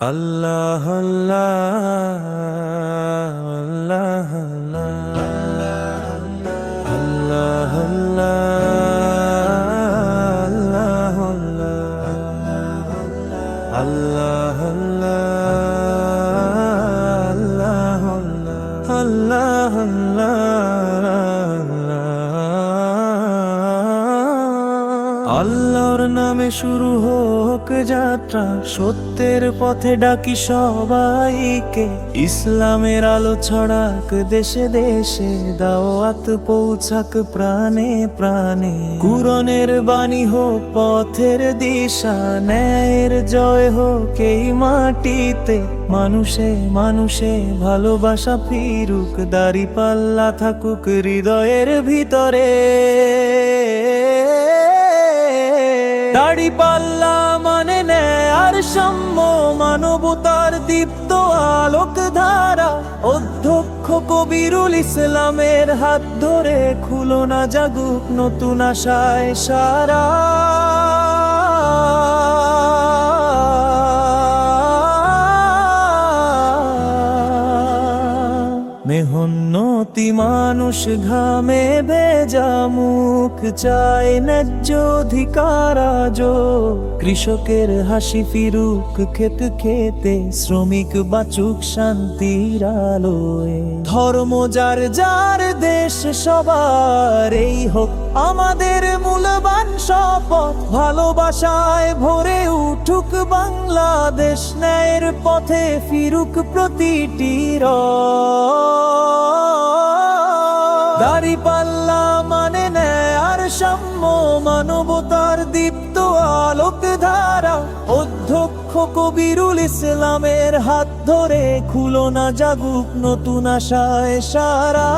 আল্লাহ আল্লাহ আল্লাহ আল্লাহ আল্লাহ আল্লাহ আল্লাহ আল্লাহ আল্লাহ আল্লাহর নামে শুরু হোক যাত্রা, সত্যের পথে ডাকি সবাইকে। ইসলামের আলো ছড়াক, দেশে দেশে দাওয়াত পৌঁছাক প্রাণে প্রাণে। কুরনের বাণী হোক, পথের দিশা, ন্যায়ের জয় হোক এই মাটিতে। মানুষে মানুষে ভালোবাসা ফিরুক দাড়ি পাল্লা থাকুক হৃদয়ের ভিতরে। দাড়ি পাল্লা মানে নেয় আর সাম্য মানবতার দীপ্ত আলোক ধারা অধ্যক্ষ কবিরুল ইসলামের হাত ধরে খুলো না জাগুক নতুন আশায় সারা। মেহন্নতি মানুষ ঘামে ভেজা মুখ চায় ন্যায্য অধিকার কৃষকের হাসি ফিরুক, ক্ষেত খেতে শ্রমিক বাচুক শান্তির আলোয়। ধর্ম যার যার দেশ সবার, এই হোক আমাদের মূলবান শপথ। ভালোবাসায় ভরে উঠুক বাংলাদেশ, ন্যায়ের পথে ফিরুক প্রতিটি দাড়ি পাল্লা মানে সাম্য মানবতার দীপ্ত আলোক ধারা, অধ্যক্ষ কবিরুল ইসলামের হাত ধরে খুলনা জাগুক নতুন আশায় সারা।